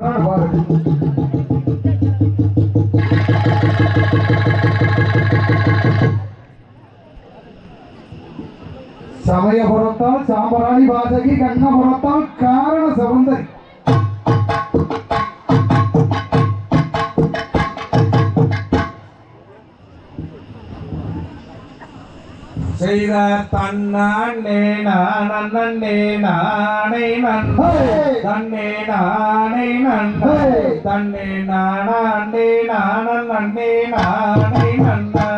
சமய சமயபுரத்தால் சாம்பராணி வாசகி கண்ணபுரத்தால் காரண சவுந்தரி. செய்த தன்னே நானே நானே நன் தன்னே நானே நன் தன்னே நானே நானே நானே நானே நன்